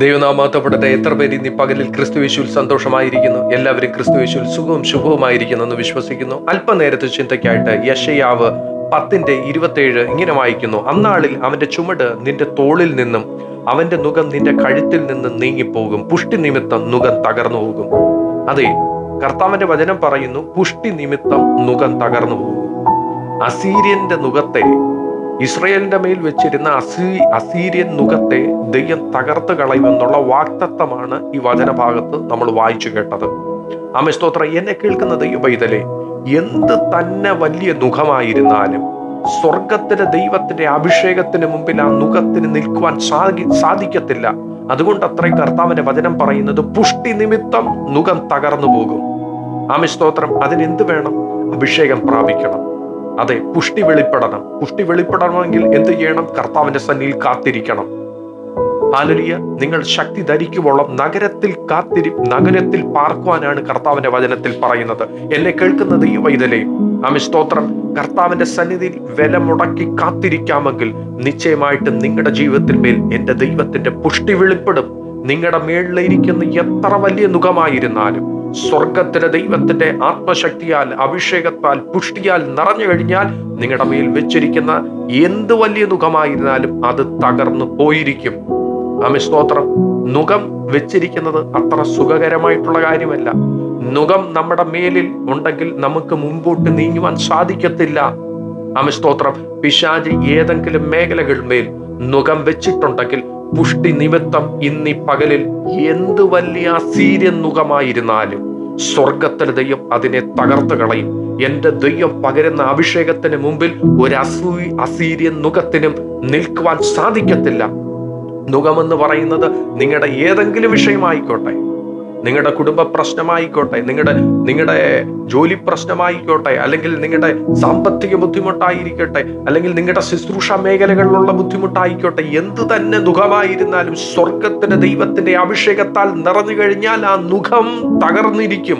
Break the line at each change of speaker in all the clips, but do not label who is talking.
ദൈവനാമാത്തപ്പെടട്ടെ എത്ര പേര് ഇന്ന് പകലിൽ ക്രിസ്തുവേശുവിൽ സന്തോഷമായിരിക്കുന്നു? എല്ലാവരും ക്രിസ്തുവേശുവിൽ സുഖവും ശുഭവുമായിരിക്കുന്നു എന്ന് വിശ്വസിക്കുന്നു. അല്പനേരത്തെ ചിന്തയ്ക്കായിട്ട് യശയാവ് പത്തിന്റെ ഇരുപത്തേഴ് ഇങ്ങനെ വായിക്കുന്നു. അന്നാളിൽ അവന്റെ ചുമട് നിന്റെ തോളിൽ നിന്നും അവന്റെ നുഖം നിന്റെ കഴുത്തിൽ നിന്നും നീങ്ങിപ്പോകും. പുഷ്ടി നിമിത്തം നുഖം തകർന്നു പോകും. അതെ കർത്താവിന്റെ വചനം പറയുന്നു പുഷ്ടി നിമിത്തം നുഖം തകർന്നു പോകും. അസീര്യന്റെ നുകത്തെ ഇസ്രയേലിന്റെ മേൽ വെച്ചിരുന്ന അസീ അസീരിയൻ നുഖത്തെ ദൈവം തകർത്ത് കളയുമെന്നുള്ള വാക്തത്വമാണ് ഈ വചനഭാഗത്ത് നമ്മൾ വായിച്ചു കേട്ടത്. ആമേ സ്തോത്ര. എന്നെ കേൾക്കുന്നത് ദൈവപൈതലെ എന്ത് തന്നെ വലിയ നുഖമായിരുന്നാലും സ്വർഗത്തിലെ ദൈവത്തിന്റെ അഭിഷേകത്തിന് മുമ്പിൽ ആ നുഖത്തിന് നിൽക്കുവാൻ സാധി സാധിക്കത്തില്ല. അതുകൊണ്ട് അത്രയും കർത്താവിന്റെ വചനം പറയുന്നത് പുഷ്ടി നിമിത്തം നുഖം തകർന്നു പോകും. ആമിസ്തോത്രം അതിനെന്ത് വേണം? അഭിഷേകം പ്രാപിക്കണം. അതെ പുഷ്ടി വെളിപ്പെടണം. പുഷ്ടി വെളിപ്പെടണമെങ്കിൽ എന്ത് ചെയ്യണം? കർത്താവിന്റെ സന്നിധിയിൽ കാത്തിരിക്കണം. ആലുലിയ നിങ്ങൾ ശക്തി ധരിക്കുവോളം നഗരത്തിൽ കാത്തിരി നഗരത്തിൽ പാർക്കുവാനാണ് കർത്താവിന്റെ വചനത്തിൽ പറയുന്നത്. എന്നെ കേൾക്കുന്നത് ഈ വൈതലേ ആമി സ്തോത്രം. കർത്താവിന്റെ സന്നിധിയിൽ വില മുടക്കി കാത്തിരിക്കാമെങ്കിൽ നിശ്ചയമായിട്ടും നിങ്ങളുടെ ജീവിതത്തിൽ മേൽ എന്റെ ദൈവത്തിന്റെ പുഷ്ടി വെളിപ്പെടും. നിങ്ങളുടെ മേളിലിരിക്കുന്ന എത്ര വലിയ മുഖമായിരുന്നാലും സ്വർഗത്തിലെ ദൈവത്തിന്റെ ആത്മശക്തിയാൽ അഭിഷേകത്താൽ പുഷ്ടിയാൽ നിറഞ്ഞു കഴിഞ്ഞാൽ നിങ്ങളുടെ മേൽ വെച്ചിരിക്കുന്ന എന്ത് വലിയ നുഖമായിരുന്നാലും അത് തകർന്നു പോയിരിക്കും. ആമി സ്തോത്രം. നുഖം വെച്ചിരിക്കുന്നത് അത്ര സുഖകരമായിട്ടുള്ള കാര്യമല്ല. നുഖം നമ്മുടെ മേലിൽ ഉണ്ടെങ്കിൽ നമുക്ക് മുമ്പോട്ട് നീങ്ങുവാൻ സാധിക്കത്തില്ല. ആമി സ്തോത്രം. പിശാജ് ഏതെങ്കിലും മേഖലകൾ മേൽ നുഖം വെച്ചിട്ടുണ്ടെങ്കിൽ പുഷ്ടി നിമിത്തം ഇന്നീ പകലിൽ എന്ത് വലിയ അസീര്യൻ സ്വർഗത്തിൽ ദൈവം അതിനെ തകർത്ത് കളയും. എന്റെ ദൈവം പകരുന്ന അഭിഷേകത്തിന് മുമ്പിൽ ഒരു അസൂ അസീര്യൻ നുഖത്തിനും നിൽക്കുവാൻ സാധിക്കത്തില്ല. നുഖമെന്ന് പറയുന്നത് നിങ്ങളുടെ ഏതെങ്കിലും വിഷയമായിക്കോട്ടെ. നിങ്ങളുടെ കുടുംബ പ്രശ്നമായിക്കോട്ടെ നിങ്ങളുടെ നിങ്ങളുടെ ജോലി പ്രശ്നമായിക്കോട്ടെ അല്ലെങ്കിൽ നിങ്ങളുടെ സാമ്പത്തിക ബുദ്ധിമുട്ടായിരിക്കട്ടെ അല്ലെങ്കിൽ നിങ്ങളുടെ ശുശ്രൂഷ മേഖലകളിലുള്ള ബുദ്ധിമുട്ടായിക്കോട്ടെ എന്ത് തന്നെ ദുഃഖമായിരുന്നാലും സ്വർഗത്തിന്റെ ദൈവത്തിന്റെ അഭിഷേകത്താൽ നിറഞ്ഞു കഴിഞ്ഞാൽ ആ മുഖം തകർന്നിരിക്കും.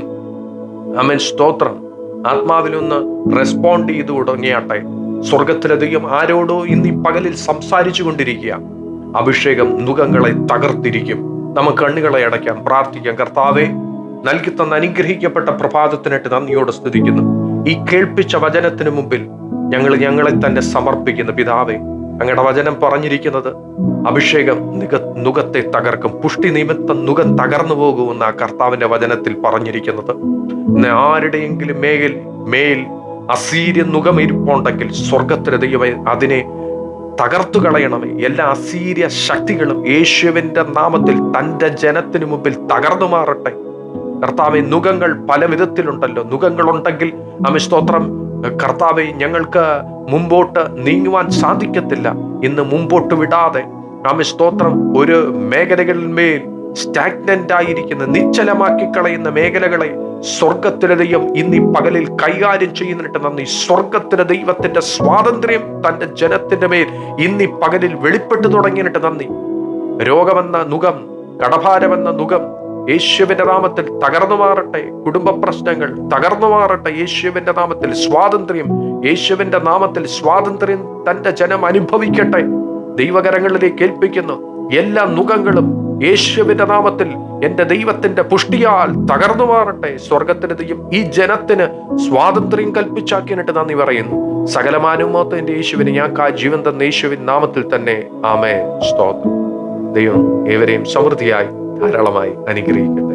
അമൻ സ്തോത്രം. ആത്മാവിലൊന്ന് റെസ്പോണ്ട് ചെയ്തു തുടങ്ങിയാട്ടെ. സ്വർഗത്തിലെ ദൈവം ആരോടോ ഇന്ന് ഈ പകലിൽ സംസാരിച്ചു കൊണ്ടിരിക്കുക. അഭിഷേകം മുഖങ്ങളെ തകർത്തിരിക്കും. നമുക്ക് കണ്ണുകളെ അടയ്ക്കാം പ്രാർത്ഥിക്കാം. കർത്താവെ നൽകി തന്ന അനുഗ്രഹിക്കപ്പെട്ട പ്രഭാതത്തിനായിട്ട് നന്ദിയോടെ സ്തുതിക്കുന്നു. ഈ കേൾപ്പിച്ച വചനത്തിന് മുമ്പിൽ ഞങ്ങൾ ഞങ്ങളെ തന്നെ സമർപ്പിക്കുന്നു പിതാവെ. അങ്ങയുടെ വചനം പറഞ്ഞിരിക്കുന്നത് അഭിഷേകം നിക നുഖത്തെ തകർക്കും പുഷ്ടി നിമിത്തം നുഖം തകർന്നു പോകുമെന്ന് ആ കർത്താവിന്റെ വചനത്തിൽ പറഞ്ഞിരിക്കുന്നത്. ഇന്ന് ആരുടെയെങ്കിലും മേൽ മേൽ അസീര്യ നുഖം ഇരിപ്പുണ്ടെങ്കിൽ സ്വർഗത്തിലെ ദൈവം അതിനെ തകർത്തു കളയണമേ. എല്ലാ അസീര്യ ശക്തികളും യേശുവിന്റെ നാമത്തിൽ തന്റെ ജനത്തിനു മുമ്പിൽ തകർന്നു മാറട്ടെ. കർത്താവെ നുഖങ്ങൾ പല വിധത്തിലുണ്ടല്ലോ. നുഖങ്ങൾ ഉണ്ടെങ്കിൽ അമി സ്തോത്രം. കർത്താവെ ഞങ്ങൾക്ക് മുമ്പോട്ട് നീങ്ങുവാൻ സാധിക്കത്തില്ല. ഇന്ന് മുമ്പോട്ട് വിടാതെ ആമി സ്തോത്രം. ഒരു മേഖലകളിന്മേൽ സ്റ്റാഗ്നന്റ് ആയിരിക്കുന്ന നിശ്ചലമാക്കി കളയുന്ന മേഖലകളെ സ്വർഗത്തിലെ ദൈവം ഇന്ന് ഈ പകലിൽ കൈകാര്യം ചെയ്യുന്നിട്ട് നന്ദി. സ്വർഗത്തിലെ ദൈവത്തിന്റെ സ്വാതന്ത്ര്യം തന്റെ ജനത്തിന്റെ മേൽ ഇന്ന് ഈ പകലിൽ വെളിപ്പെട്ടു തുടങ്ങിയിട്ട് നന്ദി. രോഗമെന്ന നുഖം കടഭാരമെന്ന നുഖം യേശുവിന്റെ നാമത്തിൽ തകർന്നു മാറട്ടെ. കുടുംബ പ്രശ്നങ്ങൾ തകർന്നു മാറട്ടെ. യേശുവിന്റെ നാമത്തിൽ സ്വാതന്ത്ര്യം യേശുവിന്റെ നാമത്തിൽ സ്വാതന്ത്ര്യം തന്റെ ജനം അനുഭവിക്കട്ടെ. ദൈവകരങ്ങളിലേക്ക് ഏൽപ്പിക്കുന്നു. എല്ലാ നുഖങ്ങളും യേശുവിന്റെ നാമത്തിൽ എന്റെ ദൈവത്തിന്റെ പുഷ്ടിയാൽ തകർന്നു മാറട്ടെ സ്വർഗത്തിന് ദൈവം ഈ ജനത്തിന് സ്വാതന്ത്ര്യം കൽപ്പിച്ചാക്കിയിട്ട് നന്ദി പറയുന്നു. സകലമാനുമോത്ത എന്റെ യേശുവിന് ഞാൻ കാ ജീവൻ തന്ന യേശുവിൻ നാമത്തിൽ തന്നെ ആമേ സ്തോത്രം. ദൈവം ഏവരെയും സമൃദ്ധിയായി ധാരാളമായി അനുഗ്രഹിക്കട്ടെ.